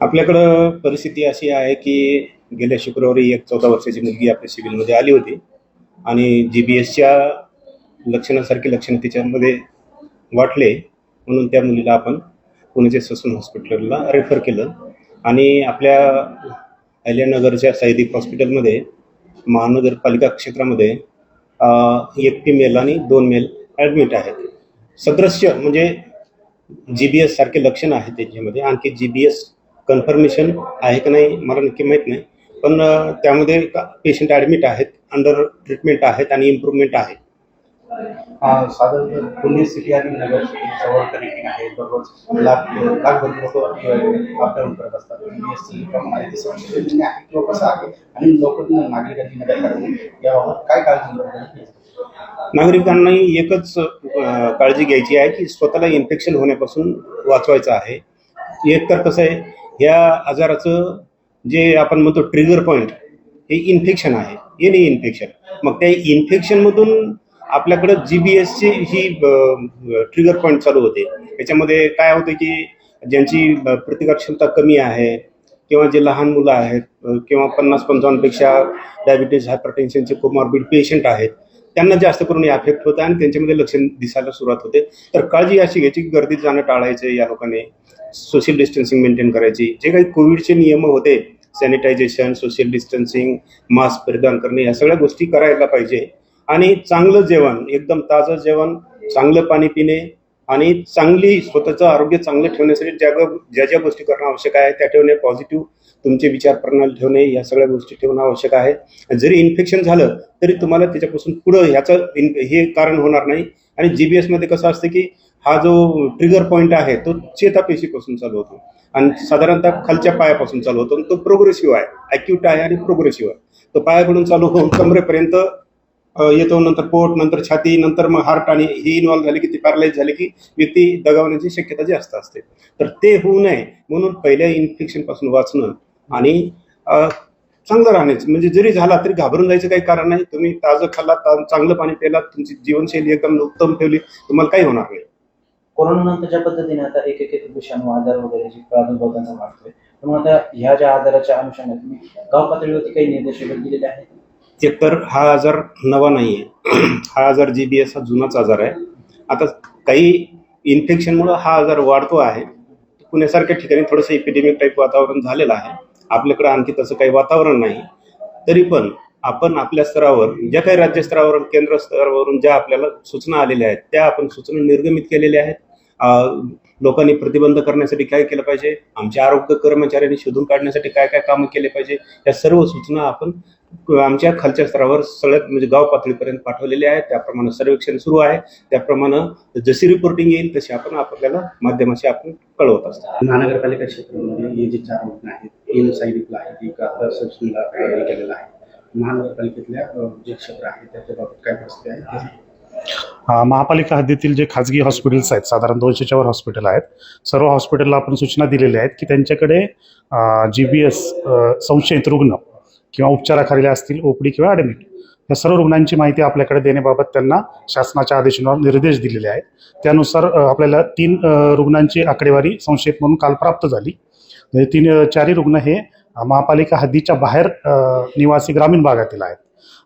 आपल्याकडं परिस्थिती अशी आहे की गेल्या शुक्रवारी एक चौदा वर्षाची मुलगी आपल्या सिव्हिलमध्ये आली होती. आणि जी बी एसच्या लक्षणासारखी लक्षणं तिच्यामध्ये वाटले. म्हणून त्या मुलीला आपण पुण्याच्या ससून हॉस्पिटलला रेफर केलं. आणि आपल्या अहिल्यानगरच्या साईदीप हॉस्पिटलमध्ये महानगरपालिका क्षेत्रामध्ये अं, एक फिमेल आणि दोन मेल ॲडमिट आहेत. सदृश्य म्हणजे जी बी एस सारखे लक्षण आहेत त्यांच्यामध्ये. आणखी जी बी एस कन्फर्मेशन आहे का नाही मला नक्की माहीत नाही. पण त्यामध्ये पेशंट ॲडमिट आहेत अंडर ट्रीटमेंट आहेत आणि इम्प्रूव्हमेंट आहे. हा, साधारण पुणे सिटी आणि नगर जवळ कनेक्टिंग आहे. दररोज लाख लाखभर लोक अपडाऊन करत असतात. BSC प्रमाण आहे ते संशोधन आहे किंवा कसं आहे आणि लोक याबाबत काय काळजी? नागरिकांना एकच काळजी घ्यायची आहे की स्वतःला इन्फेक्शन होण्यापासून वाचवायचं आहे. एक तर कसं आहे ह्या आजाराचं जे आपण म्हणतो ट्रिगर पॉईंट हे इन्फेक्शन आहे. एनी इन्फेक्शन मग त्या इन्फेक्शनमधून आपल्याकडं जी बी एसची ही ट्रिगर पॉईंट चालू होते. याच्यामध्ये काय होतं की ज्यांची प्रतिकारक्षमता प्रतिकार क्षमता कमी आहे किंवा जे लहान मुलं आहेत किंवा पन्नास पंचावन्नपेक्षा डायबिटीज हायपरटेन्शनचे कोमॉर्बिड पेशंट आहेत त्यांना जास्त करून हे अफेक्ट होतं आणि त्यांच्यामध्ये लक्षण दिसायला सुरुवात होते. तर काळजी अशी घ्यायची की गर्दीत जाणं टाळायचं या लोकांनी. सोशल डिस्टन्सिंग मेंटेन करायची. जे काही कोविडचे नियम होते सॅनिटायझेशन सोशल डिस्टन्सिंग मास्क परिधान करणे या सगळ्या गोष्टी करायला पाहिजे. आणि चांगलं जेवण एकदम ताजं जेवण चांगलं पाणी पिणे आणि चांगली स्वतःचं आरोग्य चांगलं ठेवण्यासाठी ज्या ज्या ज्या गोष्टी करणं आवश्यक आहे त्या ठेवणे पॉझिटिव्ह तुमचे विचार प्रणाली ठेवणे या सगळ्या गोष्टी ठेवणं आवश्यक आहे. जरी इन्फेक्शन झालं तरी तुम्हाला त्याच्यापासून पुढं ह्याचं इन हे कारण होणार नाही. आणि जी बी एसमध्ये कसं असतं की हा जो ट्रिगर पॉईंट आहे तो चेतापेशीपासून चालू होतो. आणि साधारणतः खालच्या पायापासून चालू होतो. तो प्रोग्रेसिव्ह आहे ॲक्यूट आहे आणि प्रोग्रेसिव्ह आहे. तो पायाकडून चालू होऊन कमरेपर्यंत येतो नंतर पोट नंतर छाती नंतर मग हार्ट आणि ही इन्व्हॉल्व झाली की ती पॅरालाइज झाली की व्यक्ती दगावण्याची शक्यता जास्त असते. तर ते होऊ नये म्हणून पहिल्या इन्फेक्शनपासून वाचणं आणि चांगलं राहण्याचं म्हणजे जरी झाला तरी घाबरून जायचं काही कारण नाही. तुम्ही ताजं खाल्ला चांगलं पाणी प्यायला तुमची जीवनशैली एकदम उत्तम ठेवली तुम्हाला काही होणार नाही. कोरोना ज्या पद्धतीने आता एक एक विषाणू आजार वगैरे जे प्रादुर्भाव त्यांचा वाढतोय मग आता ह्या ज्या आजाराच्या अनुषंगाने तुम्ही गाव पातळीवरती काही निर्देश दिलेले आहेत? एकतर हा आजार नवा नाही आहे हा आजार जी बी एस हा जुनाच आजार आहे. आता काही इन्फेक्शनमुळं हा आजार वाढतो आहे. पुण्यासारख्या ठिकाणी थोडंसं इपिडेमिक टाईप वातावरण झालेलं आहे. आपल्याकडं आणखी तसं काही वातावरण नाही. तरी पण आपण आपल्या स्तरावर ज्या काही राज्य स्तरावरून केंद्र स्तरावरून ज्या आपल्याला सूचना आलेल्या आहेत त्या आपण सूचना निर्गमित केलेल्या आहेत. लोकांनी प्रतिबंध करण्यासाठी काय केलं पाहिजे? आमच्या आरोग्य कर्मचाऱ्यांनी शोधून काढण्यासाठी काय काय कामं केले पाहिजे? या सर्व सूचना आपण आमच्या खालच्या स्तरावर सगळ्यात म्हणजे गाव पातळीपर्यंत पाठवलेले आहे. त्याप्रमाणे सर्वेक्षण सुरू आहे. त्याप्रमाणे जशी रिपोर्टिंग येईल तशी आपण आपल्याला माध्यमाशी आपण कळवत असतो. महानगरपालिका क्षेत्रामध्ये हे जे चार रुग्ण आहेत तीन सायडिकला आहे एक आता हे केलेलं आहे. महानगरपालिकेतल्या जे क्षेत्र आहे त्याच्या बाबत काय परिस्थिती आहे? महापालिका हद्दीतील जे खाजगी हॉस्पिटल्स आहेत साधारण दोनशेच्या वर हॉस्पिटल आहेत. सर्व हॉस्पिटलला आपण सूचना दिलेल्या आहेत की त्यांच्याकडे जी बी एस संशयित रुग्ण किंवा उपचाराखाली असतील ओपडी किंवा ॲडमिट या सर्व रुग्णांची माहिती आपल्याकडे देण्याबाबत त्यांना शासनाच्या आदेशानुसार निर्देश दिलेले आहेत. त्यानुसार आपल्याला तीन रुग्णांची आकडेवारी संशयित म्हणून काल प्राप्त झाली. म्हणजे तीन चारही रुग्ण हे महापालिका हद्दीच्या बाहेर निवासी ग्रामीण भागातील आहेत.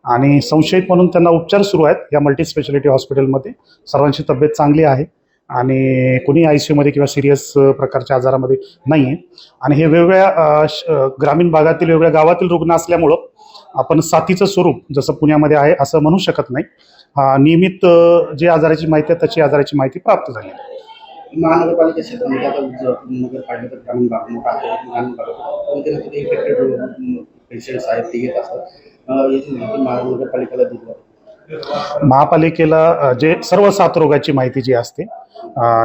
आणि संशयित म्हणून त्यांना उपचार सुरू आहेत. या मल्टी स्पेशालिटी हॉस्पिटलमध्ये सर्वांची तब्येत चांगली आहे. आणि कुणी आय सी यूमध्ये किंवा सिरियस प्रकारच्या आजारामध्ये नाही आहे आणि हे वेगवेगळ्या श- ग्रामीण भागातील वेगवेगळ्या गावातील रुग्ण असल्यामुळं आपण साथीचं स्वरूप जसं पुण्यामध्ये आहे असं म्हणू शकत नाही. नियमित जे आजाराची माहिती आहे तशी आजाराची माहिती प्राप्त झाली आहे. महानगरपालिका क्षेत्रामध्ये आता नगरपालिका ग्रामीण भाग मोठा आहे. ग्रामीण भागात कोणते ना कोणते इफेक्टेड पेशंट्स आहेत ते येत असतात. याची माहिती महानगरपालिकेला दिली जाते. महापालिकेला जे सर्व सात रोगाची माहिती जी असते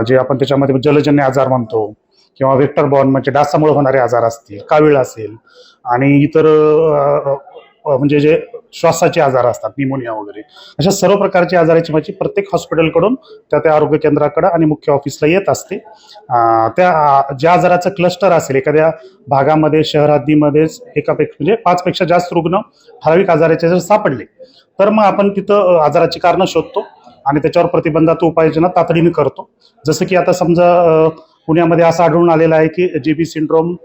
जे आपण त्याच्यामध्ये जलजन्य आजार म्हणतो किंवा वेक्टर बॉर्न म्हणजे डासामुळे होणारे आजार असतील कावीळ असेल आणि इतर म्हणजे जे श्वासाचे आजार असतात निमोनिया वगैरे अशा सर्व प्रकारची आजाराची माहिती प्रत्येक हॉस्पिटलकडून त्या त्या आरोग्य केंद्राकडे आणि मुख्य ऑफिसला येत असते. त्या ज्या आजाराचं क्लस्टर असेल एखाद्या भागामध्ये शहर हद्दीमध्येच एकापेक्षा म्हणजे पाचपेक्षा जास्त रुग्ण ठराविक आजाराचे जर सापडले. तर मग आपण तिथं आजाराची कारणं शोधतो आणि त्याच्यावर प्रतिबंधात्मक उपाययोजना तातडीने करतो. जसं की आता समजा पुण्यामध्ये असं आढळून आलेलं आहे की जी बी सिंड्रोम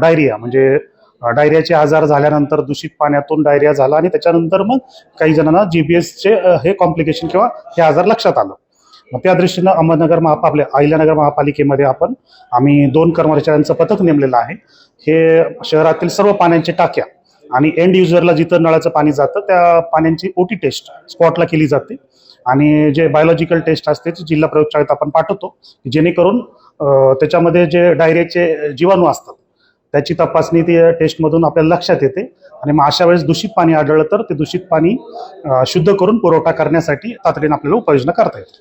डायरिया म्हणजे डायरियाचे आजार झाल्यानंतर दूषित पाण्यातून डायरिया झाला आणि त्याच्यानंतर मग काही जणांना जी बी एसचे हे कॉम्प्लिकेशन किंवा हे आजार लक्षात आलं. मग त्या दृष्टीनं अहमदनगर महापा आपल्या अहिल्यानगर महापालिकेमध्ये आपण आम्ही दोन कर्मचाऱ्यांचं पथक नेमलेलं आहे. हे शहरातील सर्व पाण्याच्या टाक्या आणि एंड युजरला जिथं नळाचं पाणी जातं त्या पाण्याची ओटी टेस्ट स्पॉटला केली जाते. आणि जे बायोलॉजिकल टेस्ट असते ते जिल्हा प्रयोगशाळेत आपण पाठवतो जेणेकरून त्याच्यामध्ये जे डायरियाचे जीवाणू असतात त्याची तपासणी ते टेस्टमधून आपल्याला लक्षात येते. आणि मग अशा वेळेस दूषित पाणी आढळलं तर ते दूषित पाणी शुद्ध करून पुरवठा करण्यासाठी तातडीने आपल्याला उपाययोजना करता येते.